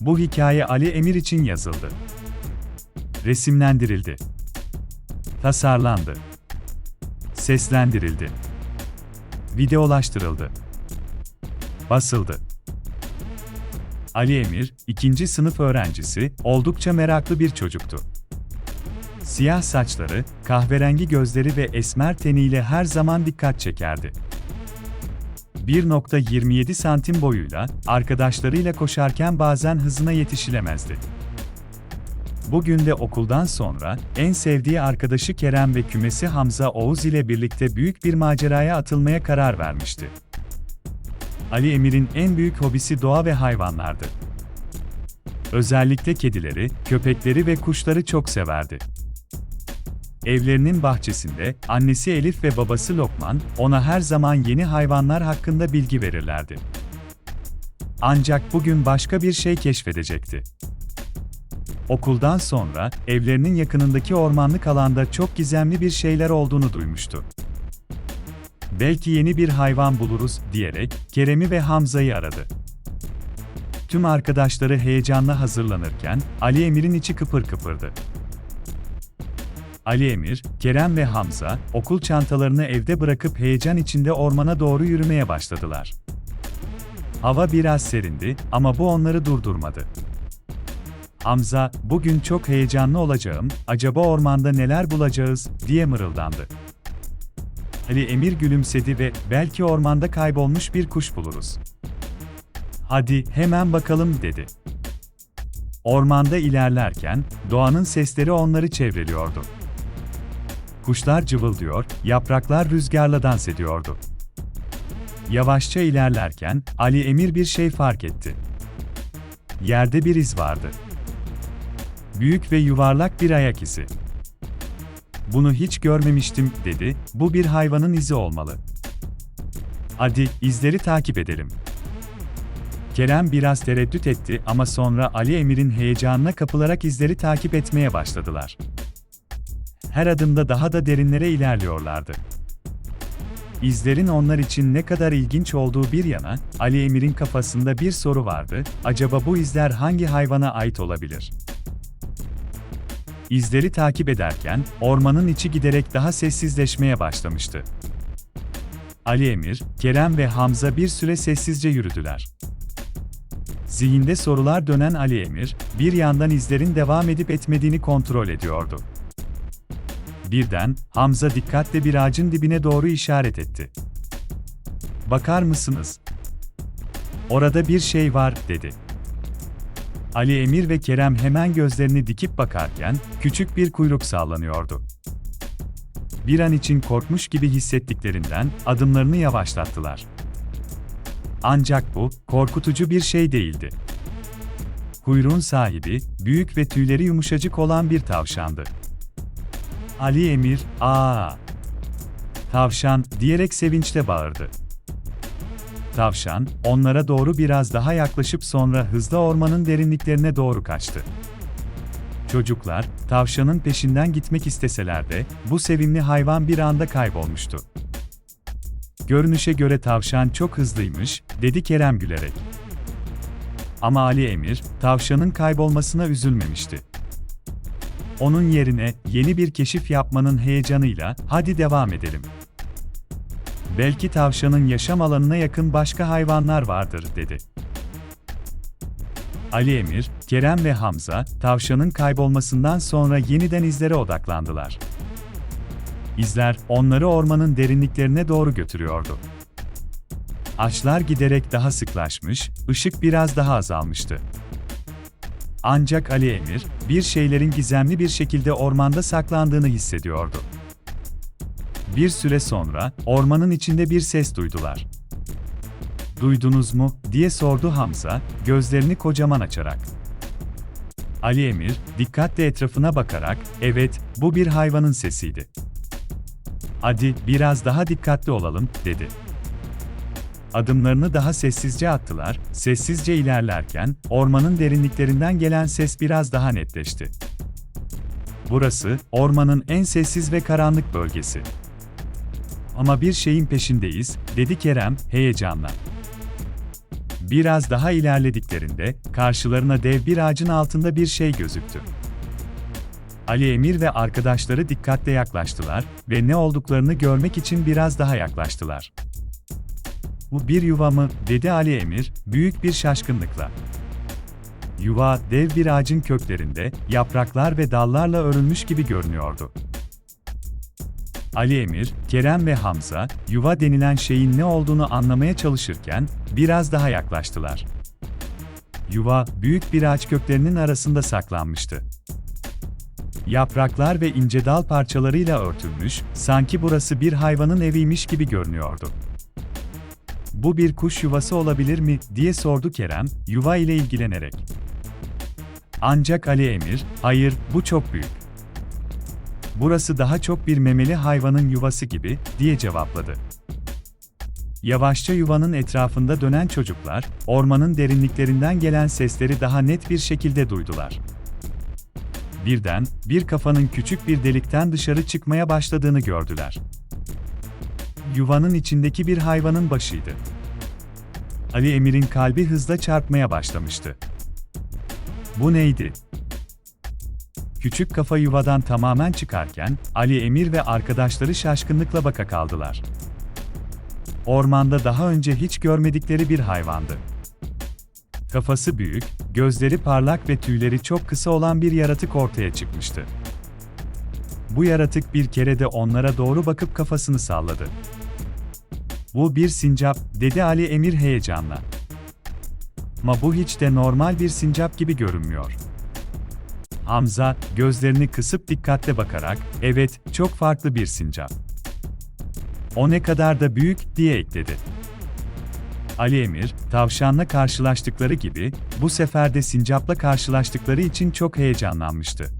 Bu hikaye Ali Emir için yazıldı. Resimlendirildi. Tasarlandı. Seslendirildi. Videolaştırıldı. Basıldı. Ali Emir, ikinci sınıf öğrencisi, oldukça meraklı bir çocuktu. Siyah saçları, kahverengi gözleri ve esmer teniyle her zaman dikkat çekerdi. 1.27 santim boyuyla, arkadaşlarıyla koşarken bazen hızına yetişilemezdi. Bugün de okuldan sonra, en sevdiği arkadaşı Kerem ve kümesi Hamza Oğuz ile birlikte büyük bir maceraya atılmaya karar vermişti. Ali Emir'in en büyük hobisi doğa ve hayvanlardı. Özellikle kedileri, köpekleri ve kuşları çok severdi. Evlerinin bahçesinde annesi Elif ve babası Lokman ona her zaman yeni hayvanlar hakkında bilgi verirlerdi. Ancak bugün başka bir şey keşfedecekti. Okuldan sonra evlerinin yakınındaki ormanlık alanda çok gizemli bir şeyler olduğunu duymuştu. Belki yeni bir hayvan buluruz diyerek Kerem'i ve Hamza'yı aradı. Tüm arkadaşları heyecanla hazırlanırken Ali Emir'in içi kıpır kıpırdı. Ali Emir, Kerem ve Hamza, okul çantalarını evde bırakıp heyecan içinde ormana doğru yürümeye başladılar. Hava biraz serindi ama bu onları durdurmadı. Hamza, bugün çok heyecanlı olacağım, acaba ormanda neler bulacağız, diye mırıldandı. Ali Emir gülümsedi ve belki ormanda kaybolmuş bir kuş buluruz. Hadi hemen bakalım dedi. Ormanda ilerlerken doğanın sesleri onları çevreliyordu. Kuşlar cıvıldıyor, yapraklar rüzgarla dans ediyordu. Yavaşça ilerlerken Ali Emir bir şey fark etti. Yerde bir iz vardı. Büyük ve yuvarlak bir ayak izi. Bunu hiç görmemiştim, dedi, bu bir hayvanın izi olmalı. Hadi, izleri takip edelim. Kerem biraz tereddüt etti ama sonra Ali Emir'in heyecanına kapılarak izleri takip etmeye başladılar. Her adımda daha da derinlere ilerliyorlardı. İzlerin onlar için ne kadar ilginç olduğu bir yana, Ali Emir'in kafasında bir soru vardı, acaba bu izler hangi hayvana ait olabilir? İzleri takip ederken, ormanın içi giderek daha sessizleşmeye başlamıştı. Ali Emir, Kerem ve Hamza bir süre sessizce yürüdüler. Zihinde sorular dönen Ali Emir, bir yandan izlerin devam edip etmediğini kontrol ediyordu. Birden, Hamza dikkatle bir ağacın dibine doğru işaret etti. Bakar mısınız? Orada bir şey var, dedi. Ali Emir ve Kerem hemen gözlerini dikip bakarken, küçük bir kuyruk sallanıyordu. Bir an için korkmuş gibi hissettiklerinden, adımlarını yavaşlattılar. Ancak bu, korkutucu bir şey değildi. Kuyruğun sahibi, büyük ve tüyleri yumuşacık olan bir tavşandı. Ali Emir, aa! Tavşan, diyerek sevinçle bağırdı. Tavşan, onlara doğru biraz daha yaklaşıp sonra hızla ormanın derinliklerine doğru kaçtı. Çocuklar, tavşanın peşinden gitmek isteseler de, bu sevimli hayvan bir anda kaybolmuştu. Görünüşe göre tavşan çok hızlıymış, dedi Kerem gülerek. Ama Ali Emir, tavşanın kaybolmasına üzülmemişti. Onun yerine yeni bir keşif yapmanın heyecanıyla hadi devam edelim. Belki tavşanın yaşam alanına yakın başka hayvanlar vardır dedi. Ali Emir, Kerem ve Hamza tavşanın kaybolmasından sonra yeniden izlere odaklandılar. İzler onları ormanın derinliklerine doğru götürüyordu. Ağaçlar giderek daha sıklaşmış, ışık biraz daha azalmıştı. Ancak Ali Emir, bir şeylerin gizemli bir şekilde ormanda saklandığını hissediyordu. Bir süre sonra, ormanın içinde bir ses duydular. Duydunuz mu, diye sordu Hamza, gözlerini kocaman açarak. Ali Emir, dikkatle etrafına bakarak, evet, bu bir hayvanın sesiydi. Hadi, biraz daha dikkatli olalım, dedi. Adımlarını daha sessizce attılar, sessizce ilerlerken, ormanın derinliklerinden gelen ses biraz daha netleşti. Burası, ormanın en sessiz ve karanlık bölgesi. Ama bir şeyin peşindeyiz, dedi Kerem, heyecanla. Biraz daha ilerlediklerinde, karşılarına dev bir ağacın altında bir şey gözüktü. Ali Emir ve arkadaşları dikkatle yaklaştılar ve ne olduklarını görmek için biraz daha yaklaştılar. Bu bir yuva mı, dedi Ali Emir, büyük bir şaşkınlıkla. Yuva, dev bir ağacın köklerinde, yapraklar ve dallarla örülmüş gibi görünüyordu. Ali Emir, Kerem ve Hamza, yuva denilen şeyin ne olduğunu anlamaya çalışırken, biraz daha yaklaştılar. Yuva, büyük bir ağaç köklerinin arasında saklanmıştı. Yapraklar ve ince dal parçalarıyla örtülmüş, sanki burası bir hayvanın eviymiş gibi görünüyordu. Bu bir kuş yuvası olabilir mi, diye sordu Kerem, yuva ile ilgilenerek. Ancak Ali Emir, hayır, bu çok büyük. Burası daha çok bir memeli hayvanın yuvası gibi, diye cevapladı. Yavaşça yuvanın etrafında dönen çocuklar, ormanın derinliklerinden gelen sesleri daha net bir şekilde duydular. Birden, bir kafanın küçük bir delikten dışarı çıkmaya başladığını gördüler. Yuvanın içindeki bir hayvanın başıydı. Ali Emir'in kalbi hızla çarpmaya başlamıştı. Bu neydi? Küçük kafa yuvadan tamamen çıkarken, Ali Emir ve arkadaşları şaşkınlıkla baka kaldılar. Ormanda daha önce hiç görmedikleri bir hayvandı. Kafası büyük, gözleri parlak ve tüyleri çok kısa olan bir yaratık ortaya çıkmıştı. Bu yaratık bir kere de onlara doğru bakıp kafasını salladı. Bu bir sincap, dedi Ali Emir heyecanla. Ama bu hiç de normal bir sincap gibi görünmüyor. Hamza, gözlerini kısıp dikkatle bakarak, evet, çok farklı bir sincap. O ne kadar da büyük, diye ekledi. Ali Emir, tavşanla karşılaştıkları gibi, bu sefer de sincapla karşılaştıkları için çok heyecanlanmıştı.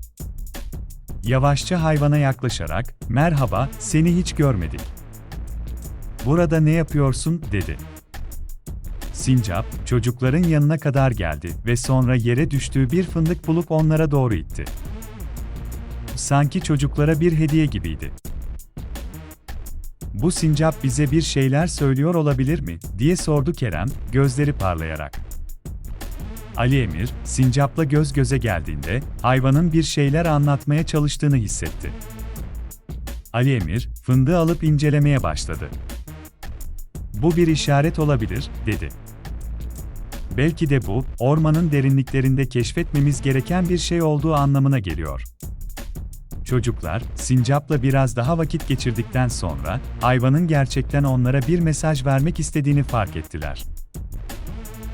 Yavaşça hayvana yaklaşarak, merhaba, seni hiç görmedik. Burada ne yapıyorsun, dedi. Sincap, çocukların yanına kadar geldi ve sonra yere düştüğü bir fındık bulup onlara doğru itti. Sanki çocuklara bir hediye gibiydi. Bu sincap bize bir şeyler söylüyor olabilir mi, diye sordu Kerem, gözleri parlayarak. Ali Emir, sincapla göz göze geldiğinde, hayvanın bir şeyler anlatmaya çalıştığını hissetti. Ali Emir, fındığı alıp incelemeye başladı. Bu bir işaret olabilir, dedi. Belki de bu, ormanın derinliklerinde keşfetmemiz gereken bir şey olduğu anlamına geliyor. Çocuklar, sincapla biraz daha vakit geçirdikten sonra, hayvanın gerçekten onlara bir mesaj vermek istediğini fark ettiler.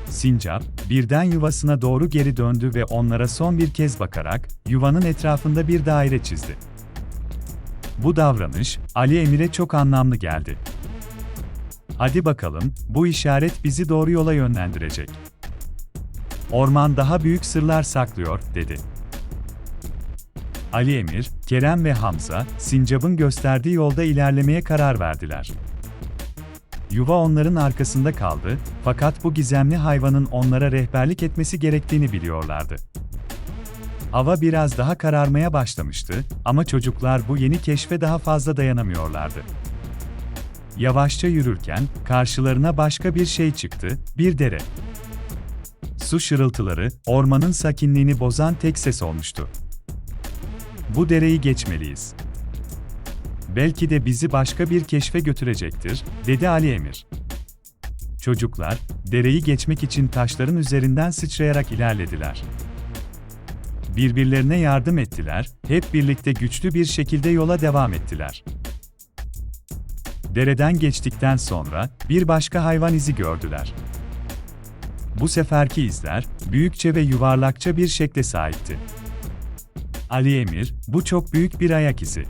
Sincap, birden yuvasına doğru geri döndü ve onlara son bir kez bakarak, yuvanın etrafında bir daire çizdi. Bu davranış, Ali Emir'e çok anlamlı geldi. Hadi bakalım, bu işaret bizi doğru yola yönlendirecek. Orman daha büyük sırlar saklıyor, dedi. Ali Emir, Kerem ve Hamza, Sincap'ın gösterdiği yolda ilerlemeye karar verdiler. Yuva onların arkasında kaldı, fakat bu gizemli hayvanın onlara rehberlik etmesi gerektiğini biliyorlardı. Hava biraz daha kararmaya başlamıştı ama çocuklar bu yeni keşfe daha fazla dayanamıyorlardı. Yavaşça yürürken karşılarına başka bir şey çıktı, bir dere. Su şırıltıları, ormanın sakinliğini bozan tek ses olmuştu. Bu dereyi geçmeliyiz. Belki de bizi başka bir keşfe götürecektir, dedi Ali Emir. Çocuklar, dereyi geçmek için taşların üzerinden sıçrayarak ilerlediler. Birbirlerine yardım ettiler, hep birlikte güçlü bir şekilde yola devam ettiler. Dereden geçtikten sonra bir başka hayvan izi gördüler. Bu seferki izler, büyükçe ve yuvarlakça bir şekle sahipti. Ali Emir, bu çok büyük bir ayak izi.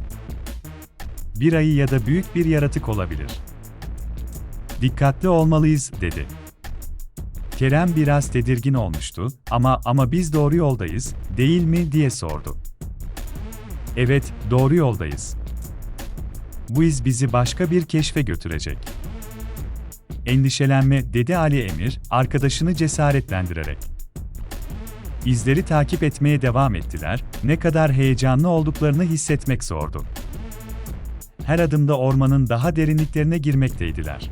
Bir ayı ya da büyük bir yaratık olabilir. Dikkatli olmalıyız, dedi. Kerem biraz tedirgin olmuştu, ama ama biz doğru yoldayız, değil mi diye sordu. Evet, doğru yoldayız. Bu iz bizi başka bir keşfe götürecek. Endişelenme, dedi Ali Emir, arkadaşını cesaretlendirerek. İzleri takip etmeye devam ettiler, ne kadar heyecanlı olduklarını hissetmek zordu. Her adımda ormanın daha derinliklerine girmekteydiler.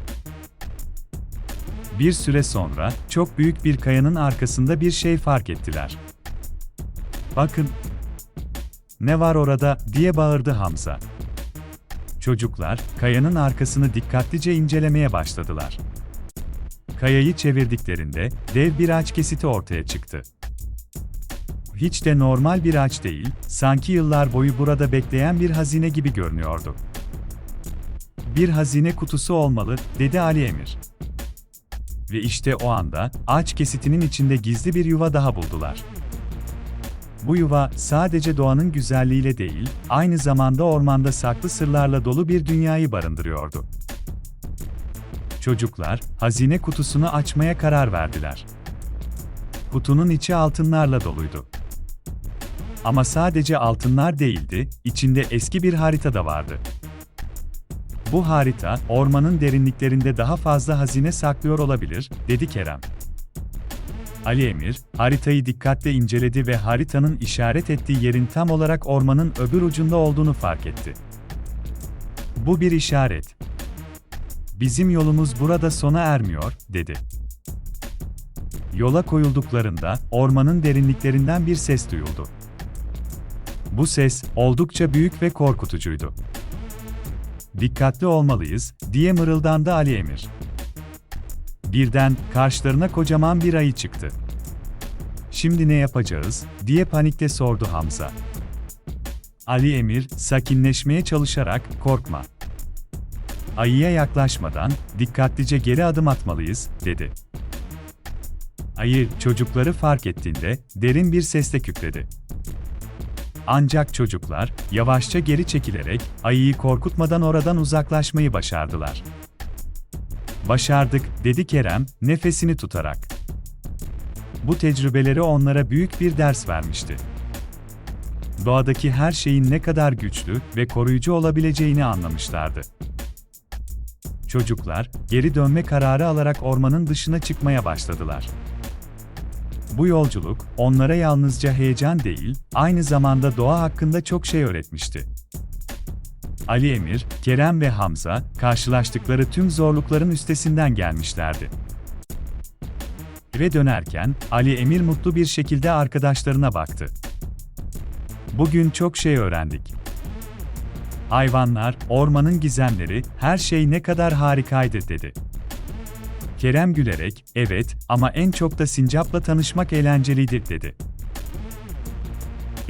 Bir süre sonra çok büyük bir kayanın arkasında bir şey fark ettiler. Bakın. Ne var orada diye bağırdı Hamza. Çocuklar kayanın arkasını dikkatlice incelemeye başladılar. Kayayı çevirdiklerinde dev bir ağaç kesiti ortaya çıktı. Hiç de normal bir ağaç değil, sanki yıllar boyu burada bekleyen bir hazine gibi görünüyordu. Bir hazine kutusu olmalı, dedi Ali Emir. Ve işte o anda ağaç kesitinin içinde gizli bir yuva daha buldular. Bu yuva sadece doğanın güzelliğiyle değil, aynı zamanda ormanda saklı sırlarla dolu bir dünyayı barındırıyordu. Çocuklar hazine kutusunu açmaya karar verdiler. Kutunun içi altınlarla doluydu. Ama sadece altınlar değildi, içinde eski bir harita da vardı. Bu harita, ormanın derinliklerinde daha fazla hazine saklıyor olabilir, dedi Kerem. Ali Emir, haritayı dikkatle inceledi ve haritanın işaret ettiği yerin tam olarak ormanın öbür ucunda olduğunu fark etti. Bu bir işaret. Bizim yolumuz burada sona ermiyor, dedi. Yola koyulduklarında ormanın derinliklerinden bir ses duyuldu. Bu ses oldukça büyük ve korkutucuydu. Dikkatli olmalıyız, diye mırıldandı Ali Emir. Birden karşılarına kocaman bir ayı çıktı. Şimdi ne yapacağız, diye panikle sordu Hamza. Ali Emir, sakinleşmeye çalışarak, korkma. Ayıya yaklaşmadan, dikkatlice geri adım atmalıyız, dedi. Ayı, çocukları fark ettiğinde, derin bir sesle kükredi. Ancak çocuklar, yavaşça geri çekilerek, ayıyı korkutmadan oradan uzaklaşmayı başardılar. Başardık, dedi Kerem, nefesini tutarak. Bu tecrübeleri onlara büyük bir ders vermişti. Doğadaki her şeyin ne kadar güçlü ve koruyucu olabileceğini anlamışlardı. Çocuklar, geri dönme kararı alarak ormanın dışına çıkmaya başladılar. Bu yolculuk, onlara yalnızca heyecan değil, aynı zamanda doğa hakkında çok şey öğretmişti. Ali Emir, Kerem ve Hamza, karşılaştıkları tüm zorlukların üstesinden gelmişlerdi. Eve dönerken, Ali Emir mutlu bir şekilde arkadaşlarına baktı. Bugün çok şey öğrendik. Hayvanlar, ormanın gizemleri, her şey ne kadar harikaydı dedi. Kerem gülerek, evet ama en çok da sincapla tanışmak eğlenceliydi dedi.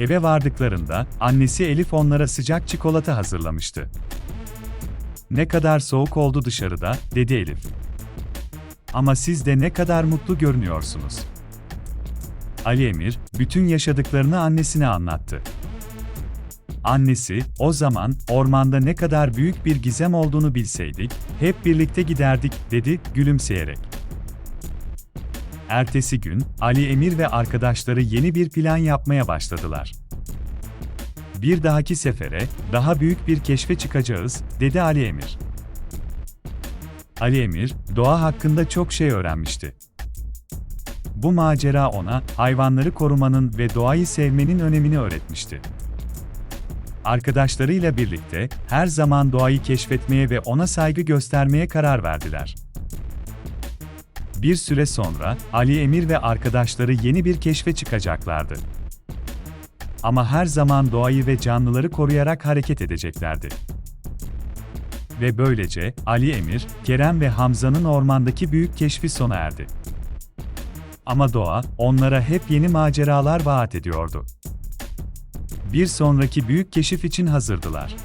Eve vardıklarında annesi Elif onlara sıcak çikolata hazırlamıştı. Ne kadar soğuk oldu dışarıda, dedi Elif. Ama siz de ne kadar mutlu görünüyorsunuz. Ali Emir, bütün yaşadıklarını annesine anlattı. Annesi, o zaman ormanda ne kadar büyük bir gizem olduğunu bilseydik, hep birlikte giderdik, dedi gülümseyerek. Ertesi gün, Ali Emir ve arkadaşları yeni bir plan yapmaya başladılar. Bir dahaki sefere, daha büyük bir keşfe çıkacağız, dedi Ali Emir. Ali Emir, doğa hakkında çok şey öğrenmişti. Bu macera ona, hayvanları korumanın ve doğayı sevmenin önemini öğretmişti. Arkadaşlarıyla birlikte, her zaman doğayı keşfetmeye ve ona saygı göstermeye karar verdiler. Bir süre sonra, Ali Emir ve arkadaşları yeni bir keşfe çıkacaklardı. Ama her zaman doğayı ve canlıları koruyarak hareket edeceklerdi. Ve böylece, Ali Emir, Kerem ve Hamza'nın ormandaki büyük keşfi sona erdi. Ama doğa, onlara hep yeni maceralar vaat ediyordu. Bir sonraki büyük keşif için hazırdılar.